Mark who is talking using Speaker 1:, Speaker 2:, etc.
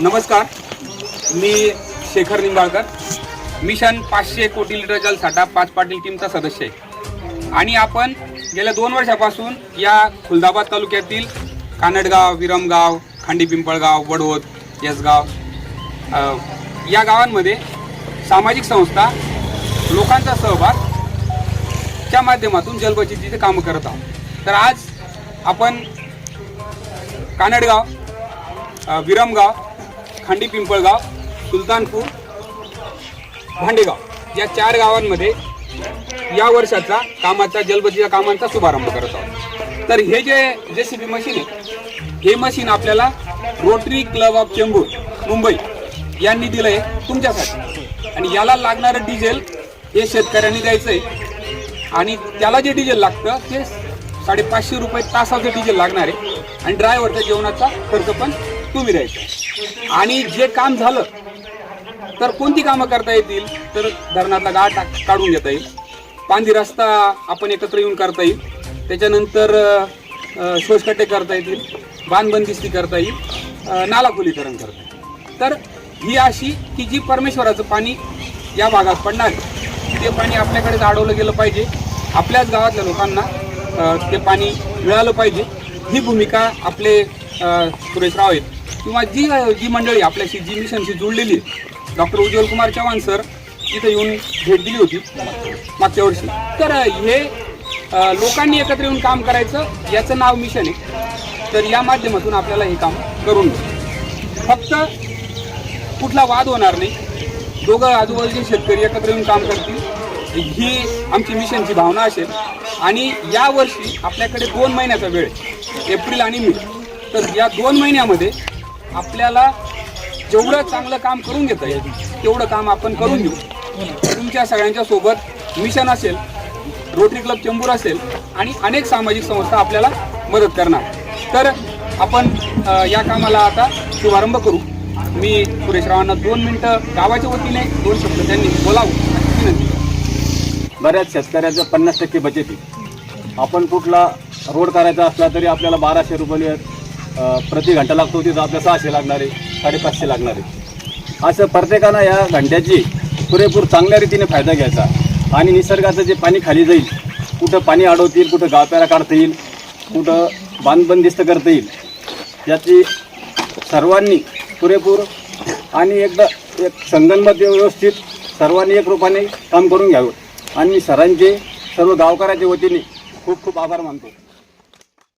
Speaker 1: नमस्कार. मी शेखर निंबाळकर. मिशन पाचशे कोटी लिटर जलसाठा पाच पाटील टीमचा सदस्य आहे. आणि आपण गेल्या दोन वर्षापासून या खुलदाबाद तालुक्यातील कानडगाव विरमगाव खांडी पिंपळगाव वडोद यसगाव या गावांमध्ये सामाजिक संस्था लोकांचा सहभाग च्या माध्यमातून जलबचतीचे कामं करत आहोत. तर आज आपण कानडगाव विरमगाव खांडी पिंपळगाव सुलतानपूर भांडेगाव या चार गावांमध्ये या वर्षाचा कामाचा जलबतीच्या कामांचा शुभारंभ करत आहोत. तर हे जे जे सी बी मशीन आहे हे मशीन आपल्याला rotary club of Chembur Mumbai यांनी दिलं आहे तुमच्यासाठी. आणि याला लागणारं डिझेल हे शेतकऱ्यांनी द्यायचं आहे आणि त्याला जे डिझेल लागतं ते साडेपाचशे रुपये तासाचं डिझेल लागणार आहे. आणि ड्रायव्हरच्या जेवणाचा खर्च पण तुम्ही द्यायचा आणि जे काम झालं तर कोणती कामं करता येतील? तर धरणातला गाळ टाक काढून घेता येईल. पांधी रस्ता आपण एकत्र येऊन करता येईल. त्याच्यानंतर शोषकटे करता येतील बांधबंदिस्ती करता येईल अ, नाला करता येईल. तर ही अशी की जी परमेश्वराचं पाणी या भागात पडणार आहे, ते पाणी आपल्याकडे अडवलं गेलं पाहिजे. आपल्याच गावातल्या लोकांना ते पाणी मिळालं पाहिजे. ही भूमिका आपले सुरेशराव सुरेश राव आहेत. किंवा जी जी मंडळी आपल्याशी जी मिशनशी जुळलेली आहे डॉक्टर उज्ज्वल कुमार चव्हाण सर इथं येऊन भेट दिली होती मागच्या वर्षी. तर हे लोकांनी एकत्र येऊन काम करायचं याचं नाव मिशन आहे. तर या माध्यमातून आपल्याला हे काम करून फक्त कुठला वाद होणार नाही. दोघं आजूबाजूचे शेतकरी एकत्र येऊन काम करतील. ही आमची मिशनची भावना असेल. आणि या वर्षी आपल्याकडे दोन महिन्याचा वेळ एप्रिल आणि मे. तर या दोन महिन्यामध्ये आपल्याला जेवढं चांगलं काम करून घेता येईल तेवढं काम आपण करून घेऊ. तुमच्या सगळ्यांच्या सोबत मिशन असेल रोटरी क्लब चेंबूर असेल आणि अनेक सामाजिक संस्था आपल्याला मदत करणार. तर आपण या कामाला आता शुभारंभ करू. मी सुरेश रावांना दोन मिनटं गावाच्या वतीने दोन शब्द त्यांनी बोलावं अशी विनंती.
Speaker 2: बऱ्याच शेतकऱ्याचं पन्नास टक्के बचत आहे. आपण कुठला रोड करायचा असला तरी आपल्याला बाराशे रुपये प्रति घंटा लागतो तिथं आपल्या सहाशे लागणार आहे साडेपाचशे लागणार. आहे असं प्रत्येकानं या घंट्याची पुरेपूर चांगल्या रीतीने फायदा घ्यायचा. आणि निसर्गाचं जे पाणी खाली जाईल कुठं पाणी अडवतील कुठं गावप्याला काढता येईल कुठं बांधबंदिस्त करता येईल याची सर्वांनी पुरेपूर आणि एकदा एक संगनमत व्यवस्थित सर्वांनी एक रूपाने काम करून घ्यावं. आणि सरांचे सर्व गावकऱ्याच्या वतीने खूप खूप आभार मानतो.